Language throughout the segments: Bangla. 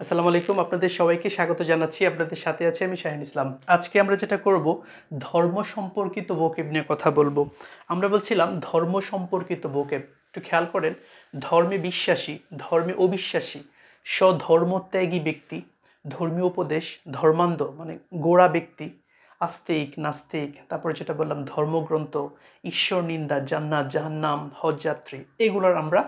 আসসালামু আলাইকুম, আপনাদের সবাইকে স্বাগত জানাচ্ছি। আপনাদের সাথে আছি আমি শাহিন ইসলাম। আজকে আমরা যেটা করব, ধর্ম সম্পর্কিত ভোকেব নিয়ে কথা বলব। আমরা বলছিলাম ধর্ম সম্পর্কিত ভোকেব একটু খেয়াল করেন, ধর্মে বিশ্বাসী, ধর্মে অবিশ্বাসী স্বধর্মত্যাগী ব্যক্তি, ধর্মীয় উপদেশ, ধর্মান্ধ মানে গোড়া ব্যক্তি, আস্তিক, নাস্তিক, তারপরে যেটা বললাম ধর্মগ্রন্থ, ঈশ্বর নিন্দা, জান্নাত, জাহান্নাম, হজযাত্রী, এগুলোর আমরা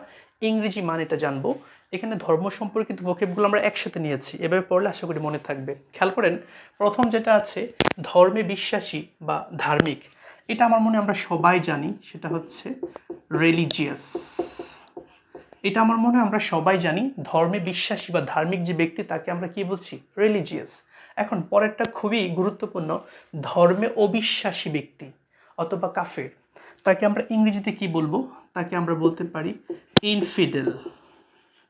ইংরেজি মানেটা জানব। এখানে ধর্ম সম্পর্কিত ভোকেবগুলো আমরা একসাথে নিয়েছি। এভাবে পড়লে আশা করি মনে থাকবে। খেয়াল করেন, প্রথম যেটা আছে, ধর্মে বিশ্বাসী বা ধার্মিক, এটা আমার মনে আমরা সবাই জানি, সেটা হচ্ছে রিলিজিয়াস এটা আমার মনে আমরা সবাই জানি, ধর্মে বিশ্বাসী বা ধার্মিক যে ব্যক্তি, তাকে আমরা কি বলছি? রিলিজিয়াস এখন পরেরটা খুবই গুরুত্বপূর্ণ, ধর্মে অবিশ্বাসী ব্যক্তি অথবা কাফের, তাকে আমরা ইংরেজিতে কি বলব? তাকে আমরা বলতে পারি ইনফিডেল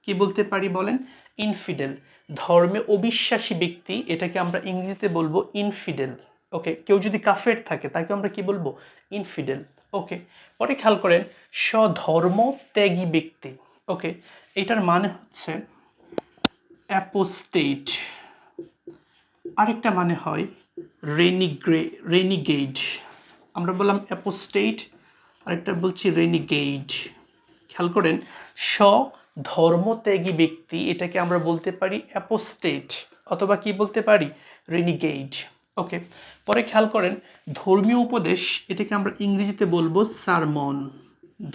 কি বলতে পারি বলেন? ইনফিডেল ধর্মে অবিশ্বাসী ব্যক্তি, এটাকে আমরা ইংরেজিতে বলব ইনফিডেল ওকে কেউ যদি কাফের থাকে, তাকে আমরা কি বলব? ইনফিডেল ওকে পরে খেয়াল করেন, স্বধর্ম ত্যাগী ব্যক্তি। ওকে এটার মানে হচ্ছে অ্যাপোস্টেট আরেকটা মানে হয় রেনিগ্রে রেনিগেড আমরা বললাম অ্যাপোস্টেট আরেকটা বলছি রেনিগেড খেয়াল করেন স্ব ধর্মত্যাগী ব্যক্তি, এটাকে আমরা বলতে পারি অ্যাপোস্টেট অথবা কি বলতে পারি? রেনিগেড ওকে, পরে খেয়াল করেন, ধর্মীয় উপদেশ, এটাকে আমরা ইংরেজিতে বলব সারমন।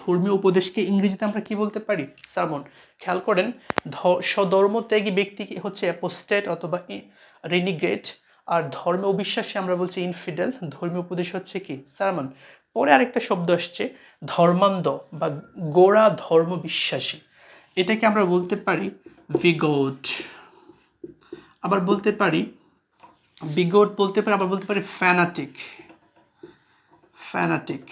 ধর্মীয় উপদেশকে ইংরেজিতে আমরা কি বলতে পারি? সারমন। খেয়াল করেন স্বধর্মত্যাগী ব্যক্তিকে হচ্ছে অ্যাপোস্টেট অথবা রেনিগেট। আর ধর্মে অবিশ্বাসী আমরা বলছি ইনফিডেল, ধর্মীয় উপদেশ হচ্ছে কি? সারমন। পরে আরেকটা শব্দ আসছে, ধর্মান্ধ বা গোড়া ধর্ম বিশ্বাসী এটাকে আমরা বলতে পারি বিগোট। আবার বলতে পারি বিগোট বলতে পারি, আবার বলতে পারি ফ্যানাটিক। ফ্যানাটিক।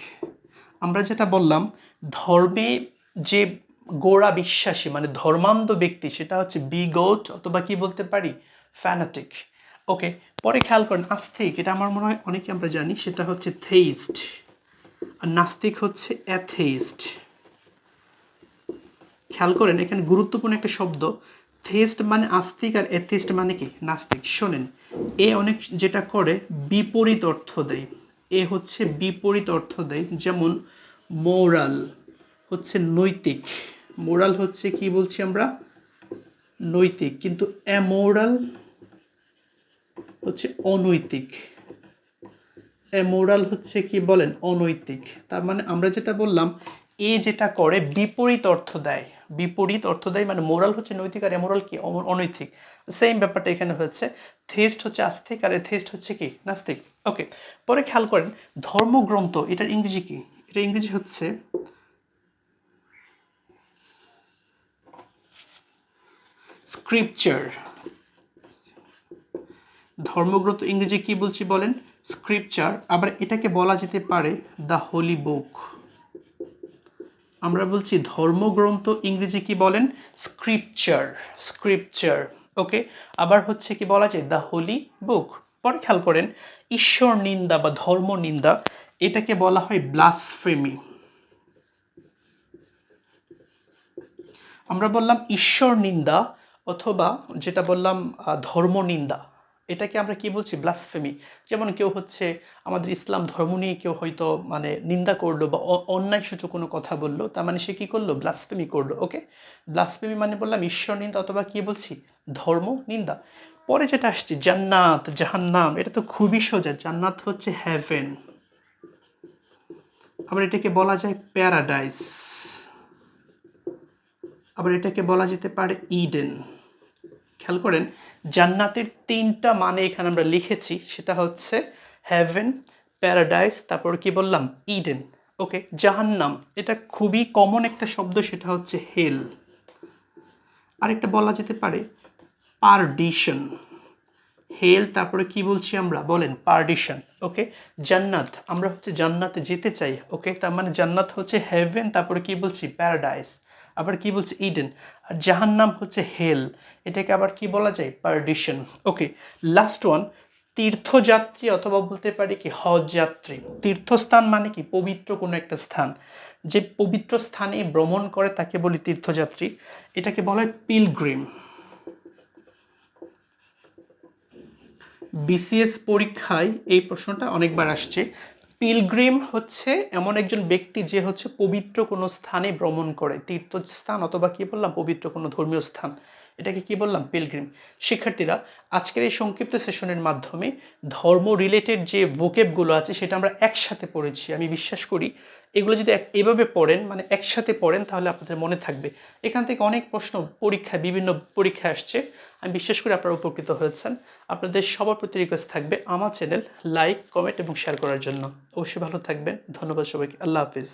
আমরা যেটা বললাম, ধর্মে যে গোড়া বিশ্বাসী মানে ধর্মান্ধ ব্যক্তি, সেটা হচ্ছে বিগোট অথবা কি বলতে পারি? ফ্যানাটিক। ওকে, পরে খেয়াল করেন আস্তিক এটা আমার মনে হয় অনেকে আমরা জানি, সেটা হচ্ছে থেইস্ট। আর নাস্তিক হচ্ছে অ্যাথেইস্ট। খেয়াল করেন, এখানে গুরুত্বপূর্ণ একটা শব্দ। থেস্ট মানে আস্তিক আর এথিস্ট মানে কি? নাস্তিক। শোনেন, এ অনেক যেটা করে, বিপরীত অর্থ দেয়। এ হচ্ছে বিপরীত অর্থ দেয়, যেমন মোরাল হচ্ছে নৈতিক। মোরাল হচ্ছে কি বলছি আমরা? নৈতিক। কিন্তু অ্যামোরাল হচ্ছে অনৈতিক। মোরাল হচ্ছে কি বলেন? অনৈতিক। তার মানে আমরা যেটা বললাম, এ যেটা করে বিপরীত অর্থ দেয়। বিপরীত অর্থ দেয় মানে মোরাল হচ্ছে নৈতিক আর এমোরাল কি? অনৈতিক। সেম ব্যাপারটা এখানে হচ্ছে। থেস্ট হচ্ছে আস্তিক আর থেস্ট হচ্ছে কি? নাস্তিক। ওকে পরে খেয়াল করেন, ধর্মগ্রন্থ, এটার ইংরেজি কি? এটা ইংরেজি হচ্ছে স্ক্রিপচার। ধর্মগ্রন্থ ইংরেজি কি বলছি বলেন? স্ক্রিপচার, আবার এটাকে বলা যেতে পারে দ্য হোলি বুক। আমরা বলছি ধর্মগ্রন্থ ইংরেজি কি বলেন? Scripture scripture, okay? আবার হচ্ছে কি বলা যায় দ্য হোলি বুক। পরে খেয়াল করেন, ঈশ্বর নিন্দা বা ধর্ম নিন্দা, এটাকে বলা হয় ব্লাসফেমি। আমরা বললাম ঈশ্বর নিন্দা অথবা যেটা বললাম ধর্ম নিন্দা। এটাকে আমরা কি বলছি? ব্লাসফেমি যেমন কেউ হচ্ছে আমাদের ইসলাম ধর্ম নিয়ে কেউ হয়তো মানে নিন্দা করল বা অন্যায় সূচক কোনো কথা বলল, তার মানে সে কী করল? ব্লাসফেমি করল ওকে ব্লাসফেমি মানে বললাম ঈশ্বর নিন্দা অথবা কি বলছি? ধর্ম নিন্দা। পরে যেটা আসছে, জান্নাত, জাহান্নাম, এটা তো খুবই সোজা। জান্নাত হচ্ছে হ্যাভেন আবার এটাকে বলা যায় প্যারাডাইস আবার এটাকে বলা যেতে পারে ইডেন খেয়াল করেন, জান্নাতের তিনটা মানে এখানে আমরা লিখেছি, সেটা হচ্ছে হ্যাভেন প্যারাডাইস তারপর কি বললাম? ইডেন ওকে জাহান্নাম। এটা খুবই কমন একটা শব্দ, সেটা হচ্ছে হেল আরেকটা বলা যেতে পারে পারডিশন হেল তারপরে কি বলছি আমরা? বলেন পারডিশন ওকে জান্নাত। আমরা হচ্ছে জান্নাতে যেতে চাই ওকে তার মানে জান্নাত হচ্ছে হেভেন তারপরে কি বলছি? প্যারাডাইস আবার কি বলছে? ইডেন আর জাহান নাম হচ্ছে হেল এটাকে আবার কি বলা যায়? পারডিশন ওকে লাস্ট ওয়ান তীর্থযাত্রী অথবা বলতে পারি কি হজ যাত্রী তীর্থস্থান মানে কি? পবিত্র কোনো একটা স্থান। যে পবিত্র স্থানে ভ্রমণ করে তাকে বলি তীর্থযাত্রী। এটাকে বলা হয় পিলগ্রিম বিসিএস পরীক্ষায় এই প্রশ্নটা অনেকবার আসছে। পিলগ্রিম হচ্ছে এমন একজন ব্যক্তি যে হচ্ছে পবিত্র কোনো স্থানে ভ্রমণ করে, তীর্থস্থান অথবা কী বললাম, পবিত্র কোনো ধর্মীয় স্থান। এটাকে কি বললাম? পিলগ্রিম শিক্ষার্থীরা, আজকের এই সংক্ষিপ্ত সেশনের মাধ্যমে ধর্ম রিলেটেড যে ভোকেবগুলো আছে, সেটা আমরা একসাথে পড়েছি। আমি বিশ্বাস করি, এগুলো যদি এভাবে পড়েন মানে একসাথে পড়েন, তাহলে আপনাদের মনে থাকবে। এখান থেকে অনেক প্রশ্ন, পরীক্ষায়, বিভিন্ন পরীক্ষায় আসছে। আমি বিশ্বাস করি আপনারা উপকৃত হয়েছেন। আপনাদের সবার প্রতি রিকোয়েস্ট থাকবে আমার চ্যানেল লাইক কমেন্ট এবং শেয়ার করার জন্য। অবশ্যই ভালো থাকবেন। ধন্যবাদ সবাইকে। আল্লাহ হাফিজ।